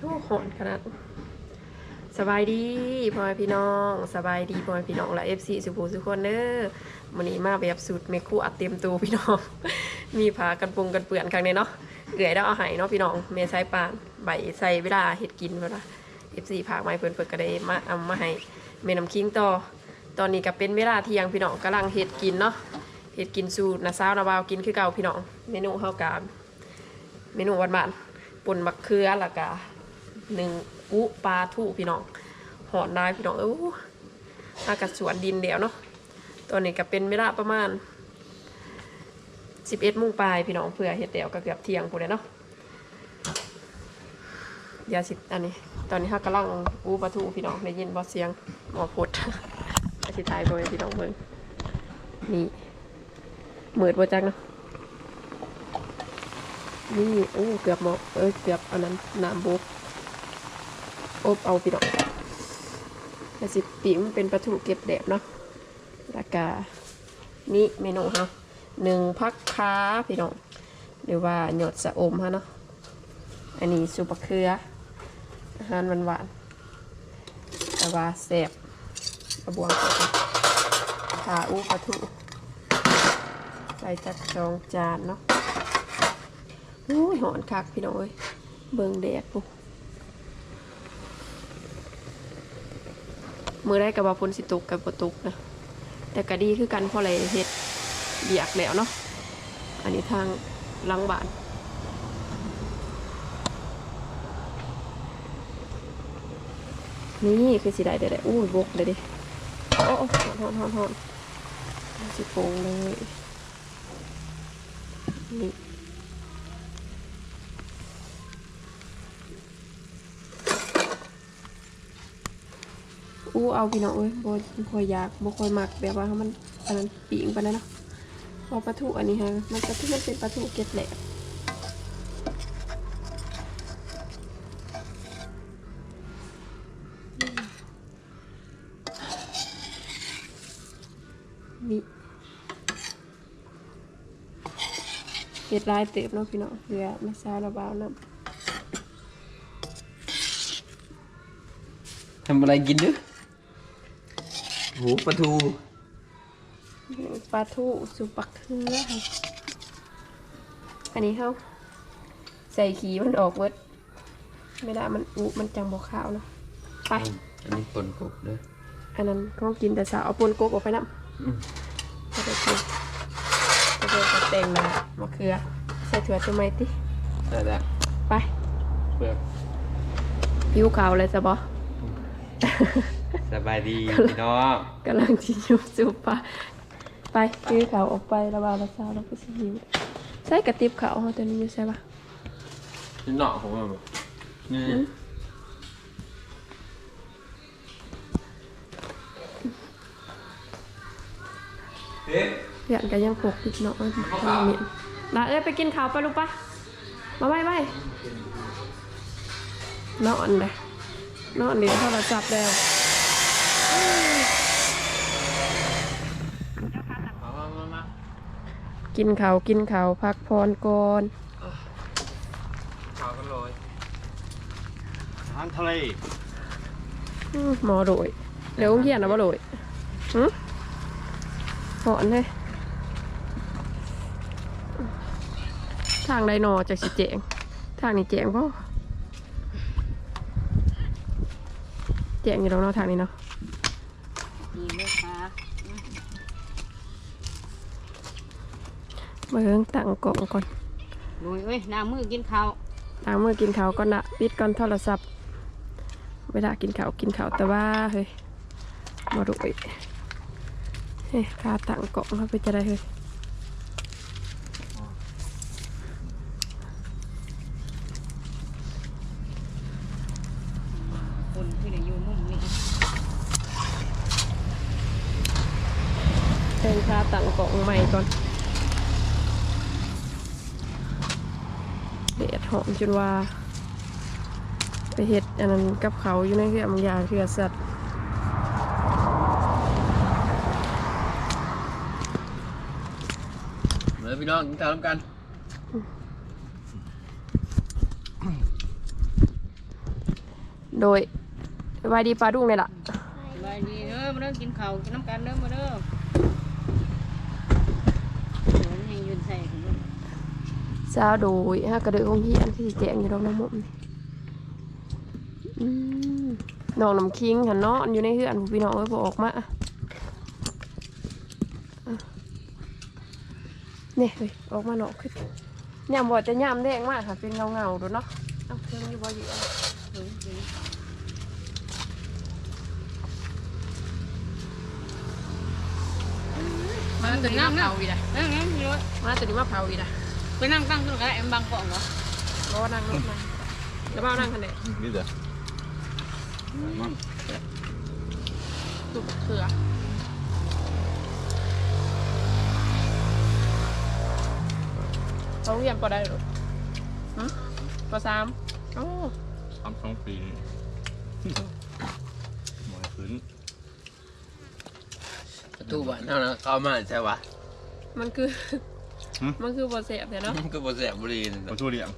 โอ้หอนขนาดสบายดีพ่อแม่พี่น้องสบายดีพ่อแม่พี่น้องและเอฟซีสุภูสุคนเด้อวันนี้มาแบบสุดเมคู่อัดเตรียมตัวพี่น้อง มีผ้ากันปรุงกันเปื่อนครั้งนี้เนาะเอื่อยแล้เอาหายเนาะพี่น้องเมใช้ปานใบใส่เวลาเห็ดกินเวลาเอฟซีผากไม้เพิ่นเพิ่นก็ได้มาเอามาให้เมน้ำคิงต่อตอนนี้ก็เป็นเวลาเที่ยงพี่น้องกำลังเห็ดกินเนาะเห็ดกินสูตรนะสาวนะบาวกินคือเก่าพี่น้องเมนูเฮากามเมนูหวานๆป่นมะเขือแล้วก็ หนึ่งอุปลาทูพี่น้องหอนได้พี่น้องเอ้าอากาศสวนดินเดียวเนาะตอนนี้ก็เป็นเวลาประมาณสิบเอ็ดโมงปลายพี่น้องเพื่อเฮ็ดเดียวก็เกือบเที่ยงพูดเลยเนาะเดี๋ยวสิอันนี้ ตอนนี้เขากำลังอูปลาทูพี่น้องได้ยินบอเสียงหมอพุดอธิทายโดยพี่น้องเบิ่งนี่เหมือดบ่จักเนาะนี่โอ้เกือบหมดเอ้ยเกือบอันนั้นน้ำบุก อบเอาพี่น้องแต่สิปีมันเป็นปลาทูเก็บแดบเนาะแล้วก็นี่เมนูฮะหนึ่งพักค้าพี่น้องหรือว่าหยดสะอมฮะเนาะอันนี้ซุปมะเขือ อาหารหวานๆแต่ว่าแซ่บกระบวงขาอู้ปลาทูใส่จักสองจานเนาะโอ้ยหอนคักพี่น้องเอ้ยเบิ่งแดดปุ๊ มือได้กับว่าฝนสิตกกับบ่ตกนะแต่ก็ดีคือกันเพราะอะไรเฮ็ดเบียกแล้วเนาะอันนี้ทางลังบานนี่คือสิได้เด้อเลยอู้บกเลยดิโอ้โอ้หอนหอนหอนหอนสิโปงเลยนี่ อู้เอาพี่น้องเอ้ยบ่บ่ค่อยอยากบ่ค่อยมักแบบว่ามันอันนั้นปีงไปแล้วเนาะเพอปลาทูอันนี้ฮะมันปลาทูมันเป็นปลาทูเกล็ดแหลกนี่เก็ดลายเต็มเนาะพี่น้องเพื่อมาซาระบาวน้ำทำอะไรกินดึโหปลาทูปลาทูสุปักเคือค่ะอันนี้เขาใส่ขีมันออกเวิร์ดไม่ได้มันอุมันจังบอกข้าวเนาะไป อันนี้ปนกบเด้ออันนั้นก็กินแต่สาวเอาปนโกกออกไปน้อืมำก็ได้กินก็ได้กระเตงมามะเขือ ใส่ถั่วตัวไม้ติได้แล้วไปเปลือกผิวขาวเลยจ้ะบอ สบายดีพี่น้องกำลังจิยุบจุบปะไปผิวขาวออกไประบาดละสาวแล้วก็สิหิวใส่กระติบขาวเขาตัวนี้อยู่ใช่ปะนี่หนอของมันบ่นี่อืมเอ๊ะเพื่อนก็ยังปกติดเนาะมันทำเมียนลาเอ้ยไปกินข้าวไปลูกปะมาไปไปนอนเลยนอนเดี๋ยวโทรศัพท์แล้ว มามามามา กินข้าวกินข้าวพักพรก่อนข้าวกันเลยอาหารทะเลอื้อหมอโดยเดี๋ยวเขียนนะบ่โดยหืมหอนเลยทางไดโนอจากสิเจงทางนี้เจงป่เจงอยู่ตรงเนาะทางนี้เนาะ เบิ่งตั้งกล่องก่อนลุยเอ้ยน้ำมือกินข้าวล้างมือกินข้าวก่อนนะปิดก่อนโทรศัพท์เวลากินข้าวกินข้าวแต่ว่าเฮ้ยมาดูอีกเฮ้ยค่าตั้งกล่องเขาไปจะได้เฮ้ย คนที่ได้อยู่มุมนี้ เป็นค่าตั้งกล่องใหม่ก่อน เด็ดหอมจนว่า ไปเห็ดอันนั้นกับเขาอยู่ในเครื่องบางอย่างเครือสัตว์เดี๋ยวพี่น้องกินข้าวร่วมกันโดยสบายดีปลาดุ้งเลยล่ะ สบายดีเด้อมาเด้อกินข้าวกินน้ำกันเด้อมาเด้อเดี๋ยวนี่ยืนใส่กันด้วย สาวโดยฮะกระเดือกของเฮียนคือสิแจงอยู่ดอกน้ำมมนี่อืมน้องน้ำคิงหันเนาะอยู่ในเฮือนพี่น้องเอ้ยบอกมาเนี่ยเฮ้ยออกมาเนาะคือยามบอดจะยามแดงมากค่ะ เป็นเงาเงาดูเนาะเอาเพิ่งอยู่บ่อยู่มาตัวนี้มาเผาอีกนะมาตัวนี้มาเผาอีกนะ ไปนั่งตั้งขึ้นกันแอมบังกล่องเหรอรอนั่งรถมาแล้วบ้านั่งคันไหนนี่เด้อตุกเขือเขาเรียนปอได้หรอหึปอสามโอ้ทำสองปีนี่หมอยขึ้นประตูบ้านเท่านั้นเข้ามาใช่ปะมันคือ มันคือบอเสบเนี่ยเนาะมันก็บ่แสบบุรีนั่นปแหลาละทูเลี้ยง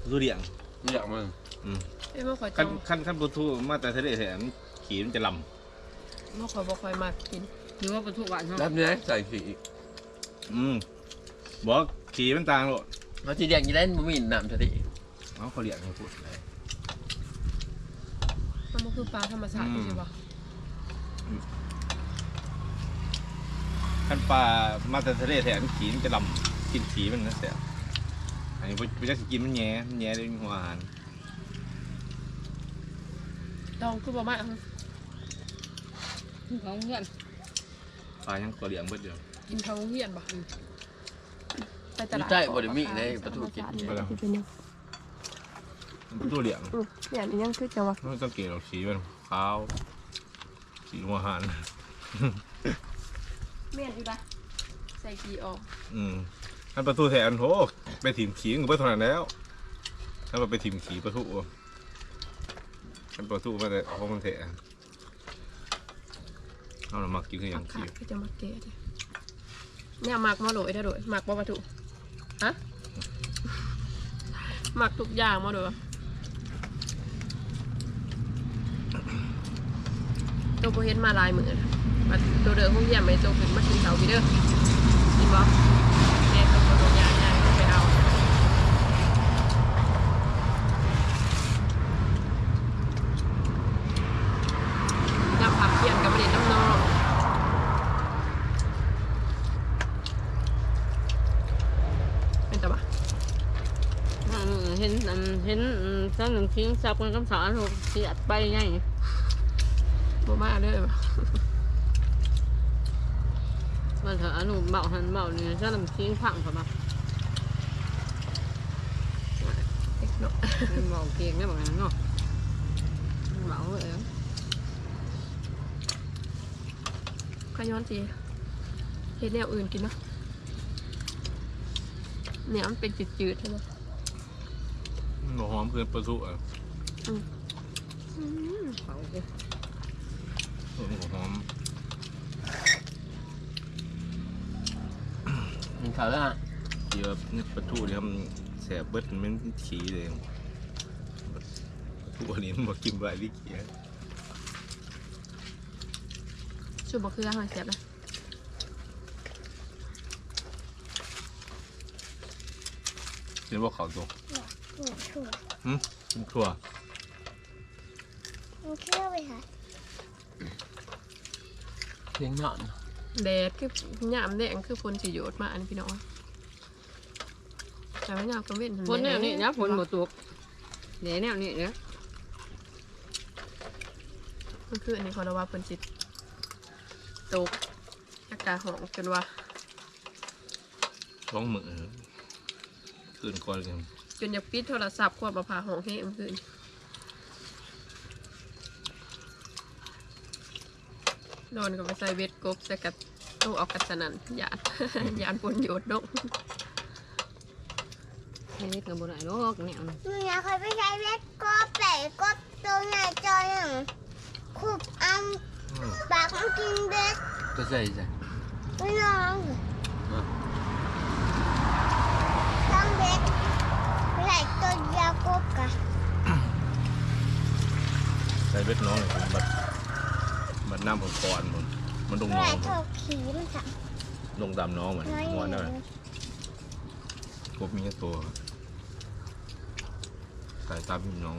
ปลาทูเลี้ยงเรียกมันอืมเอ้ยมันขอจขั้นองขั้นขั้นปลาทูมาแต่ทะเลแถมขี่มันจะลมันขอบอกคอยมากกินหรือว่าประตูหวานรัเนาะบเนี้ยใส่สีำอืมบอกขี่มันต่างโลดเขาที่เรียกยี่เล่นบ่มีน้ำทะเลเอาเขาเลี้ยงเขาพูดอะไรมันคือปลาธรรมชาติอืม ใช่ปะ ขั้นปลามาแต่ทะเลแถมขี่มันจะลำกินขี่มันนะเสียอันนี้พระเจ้าสกินมันแง่มันแง่ด้วยหัวอาหารลองคือบอมากของเพื่อนปลายังตัวเลี้ยงเบิดเดียวกินเขาเฮียนปะไปตที่ลาดใต้บ่ได้มีในประตูกินไปแล้วเป็นยังปลาทูเลี้ยงอืมอย่างนี้ยังคือจังหวะไม่ต้องเกลี่ยหรอกสีมันขาวสีหัวอาหาร เมียนอยู่ปะใส่กีออกอืมอันประตูแทนโหไปถิ่มขี่ก็เบิดเท่านั้นแล้วถ้าเราไปถิ่มขี่ประตูอันประตูมาแต่ห้องแทนเอาเรามักกินคืออย่างขาขี่ดคือจะมาเกะเลยเนี่ยหมักมาโดยได้โดยหมักบ่ประตูฮะหมักทุกอย่างมาโดยตัวโบเห็นมาหลายมือนะ มาตัวเดิมพวกเยี่ยมไม่โตขึ้นมากินเขาพี่เด้อกินบ่แม่ตัวตัวยางยางไปเอาน้ำผักเพียนกับประเด็นน้ำนองเป็นตะบะเห็นเห็นสักหนึ่งทิ้งสับกันคำสอนถูกเสียดไปไงบ่มาเด้อมันเถอะอนุเบาหันเบาเนี่ยสักหนึ่งทิ้งพังเข้ามาเอ็กเนาะเบาเก่งได้บอกงั้นเนาะเบาเลยขย้อนสิเฮ็ดแนวอื่นกินเนาะเนี่ยมันเป็นจืดๆใช่ไหมมันบ่หอมเพื่อนประตูอะเบาเลยเออมันก็หอม มัน เขาละเดี๋ยวนี่ประตูเนี่ยมันแสบเบิดมันเป็นขี่เลยประตูอันนี้มันมากินใบวิเกียชูบะคืออาหารเสียบนะเห็นว่าเขาตรงถั่วถั่วหืมกินถั่วมันเคี่ยวไปค่ะเสียงหนอน แดดคือหยามแดงคือฝนสิโยดมาอันนี้พี่น้องแต่ว่าหยามก็เว้นฝนแนวนี้นะฝนหมดตัวเดี๋ยวแนวนี้เดี๋ยวมันคืออันนี้เขาเรียกว่าฝนสิตกอากาศหองจนว่าท้องมือคืนก่อนกันจนอยากปิดโทรศัพท์ควบมาพาหองให้มันคืน นอนก็ไปใส่เบ็ดกบใส่กับตู้ออกกัสนันยานยานฝนโยดดงเฮ้ยกระบอกไหนโลกเนี่ยหนูอยากเคยไปใช้เวทก็แปะก็ตัวใหญ่จอยหนึ่งขุบอันปากมันกินเบ็ดก็ใส่ใส่ไม่ลองต้องเบ็ดไหลตัวยาวกบกะบ็ดน้องเลยมันมัน มันน้ำผมก่อนมันมันลงน้องเธอขี่มันจะลงดำน้องมันน้อยงอนนั่นแหละกบมีแค่ตัวสายตาพี่น้อง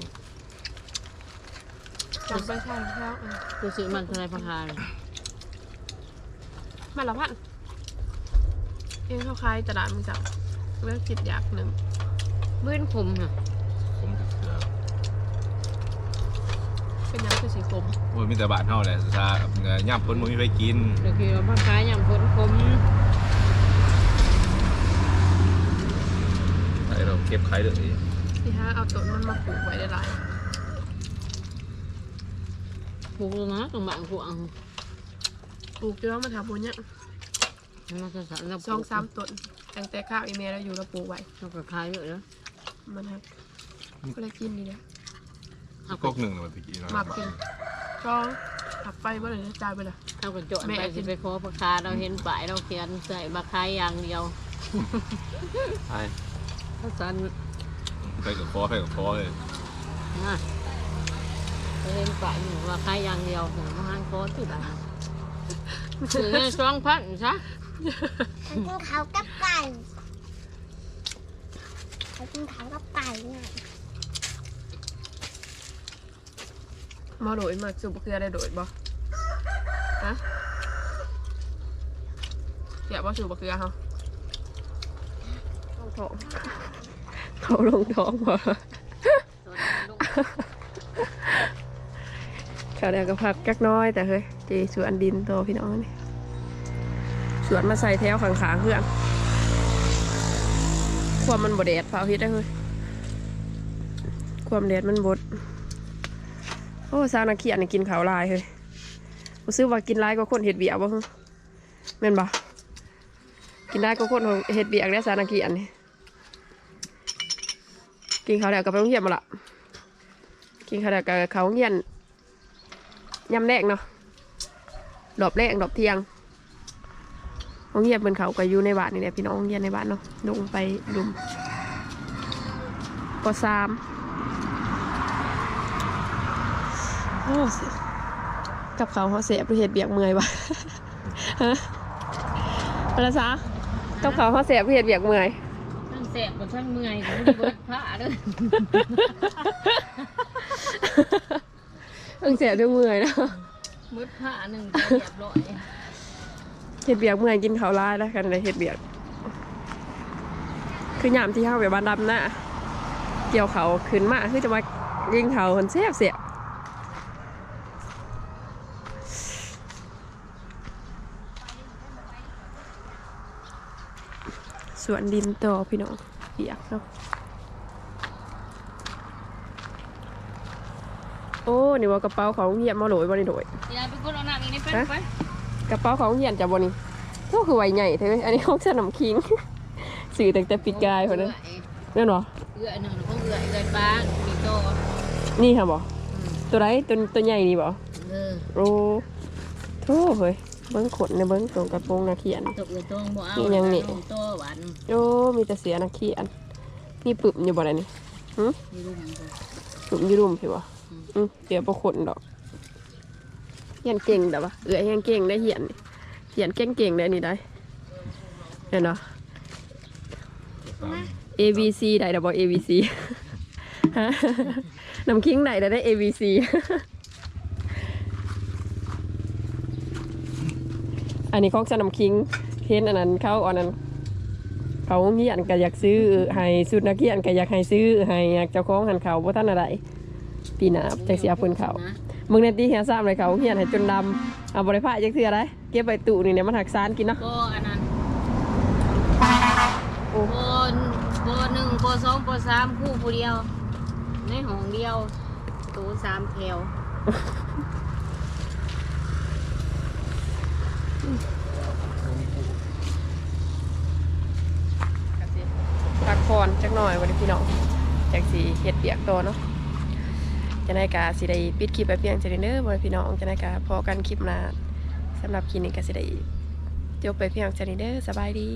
จำไปใช่แล้วกูซื้อมันเท่าไรพังคายมาละพันเองเขาขายตลาดมึงจับเลือกจิตอยากหนึ่งเบื้นคมค่ะผมจะเสือ เป็นยังคือสีคมโอ้ยมีแต่บาทเท่าแหละซาย่ำพ้นมันมีไปกินเดี๋ยวคือว่าพังคาอย่างพ้นคมไอเราเก็บไข่เลยที่ฮะเอาต้นมันมาปลูกไว้ได้หลายปลูกแล้วนะตรงบ้านกูอังปลูกเยอะมาทำบุญเนี่ยมันจะสั่นแล้วสองสามต้นตั้งแต่ข้าวอีเมลเราอยู่เราปลูกไว้เราก็ขายเยอะแล้วมันฮะก็เลยกินดีนะ กกหนึ่งเลยเมื่อกี้เนาะหมักกินช่องผักไปเมื่อไหร่จะจ่ายไปเลยเราก็โจทย์ไปสิไปขอพังคาเราเห็นป้ายเราเขียนใส่มาขายอย่างเดียวใช่ถ้าสั่นไปกับคอไปกับคอเลยนะเราเห็นป้ายหนึ่งว่าขายอย่างเดียวหนึ่งมาหันคอที่บ้านถือเงินสองพันซะฉันกินเขาวกับไก่ฉันกินเขาวกับไก่เนี่ย มาโดยมาสูบเกลือได้โดยบ่ฮะเสียบ่สูบเกลือเหรอลงท้องเขาลงท้องบ่เขาเดียวก็พักจักหน้อยแต่เฮ้ยเจสวนดินโตพี่น้องนี่สวนมาใส่แถวข้างๆเพื่อนความมันบดแดดเผาเฮ็ดได้เฮ้ยความแดดมันบดโอ้ซาวนักเขียนนี่กินขาวลายเฮ้ยรู้สึกว่ากินลายก็คนเห็ดเบียกบ่ฮึแม่นบ่กินได้ก็คนเห็ดเบียกได้ซาวนักเขียนนี่กินขาวแล้วก็ไปโรงเรียนมาละกินขาวแล้วก็เขาโรงเรียนยำแรกเนาะดอบแรกดอบเทียงโรงเรียนเป็นเขาก็อยู่ในบ้านนี่แหละพี่น้องโรงเรียนในบ้านเนาะลงไปดุมปสาม โอ้เสีย กับเขาเขาเสียบหรือเห็ดเบียกเมื่อยวะฮะอะไรซะกับเขาเขาเสียบหรือเห็ดเบียกเมื่อยทั้งแสบกับทั้งเมื่อยกับเบิดผ้าเด้วยเพิ่งเสียบด้วยเมื่อยนะเบิดผ้าหนึ่งจะเรียบร้อยเห็ดเบียกเมื่อยกินเขาวลายแล้วกันเลยเห็ดเบียก คือยามที่เข้าไปบ้านดำนะเกี่ยวเขาขึ้นมาคือจะมายิงเขาคนเสียบเสียบ สวนดินต่อพี่น้องเบียกเนาะโอ้นี่ว่ากระเป๋าของเฮียนมาโหลยบ่ได้โดยยายไปกดเอาหนักอีกนี่ไปไปกระเป๋าของเฮียนจะบ่นี่ก็คือใบใหญ่เท่อันนี้ของสนามคิง สื่อตั้งแต่ปีกายคนนั้นแม่นบ่เอื้อหนึ่งเขาเอื้อเอื้อปลามีโตนี่ค่ะบ่ตัวไรตัวตัวใหญ่นี่บ่เออโอ้โธ่เฮ้ย เบิ้งขนในเบิ้งตรงกระโปรงนักเขียน ตกเอื้อตรงบ่เอานี่ยังนี่โตหวานโอ้มีแต่เสียนักเขียนมีปึบอยู่บ่ได้นี่มีรุ่มบ่ปึบอยู่รุมพี่บ่อืมเดี๋ยวบ่ขนดอกเฮียนเก่งแต่ว่าเอื้อยเฮียนเก่งได้เฮียนนี่เฮียนเก่งๆได้นี่ได้เห็นเนาะ A B C ได้ดับเบิล A B C ฮะน้ำคิงไหนได้ได้ A B C อันนี้ของสนำคิงเห็นอันนั้นเขาอันนั้น เขาเฮียนก็อยากซื้อให้สุดนักเรียนก็อยากให้ซื้อให้อยากเจ้าของหันเขาบ่ทันอะไรปีหน้าจักสิเอาเพิ่นเขานะมึงในตีเฮียซ้ำเลยเขาเฮียนให้จนดำเอาบ่ได้พาจักเทื่อได้เก็บไว้ตู้นี่เนี่ยมันหักซานกินเนาะก็อันนั้นโอ้โบนโบหนึ่งโบสองโบสามคู่ผู้เดียวในห้องเดียวตัวสามแถว พักผ่อนจักหน่อยวันนี้พี่น้องจากสีเฮ็ดเปียกตัวเนาะจะนายกาสิได้ปิดคลิปไปเพียงจะได้เด้อวันพี่น้องจะนายกาพอกันคลิปหน้าสำหรับคลิปนี้กาสิได้จบไปเพียงจะได้เด้อสบายดี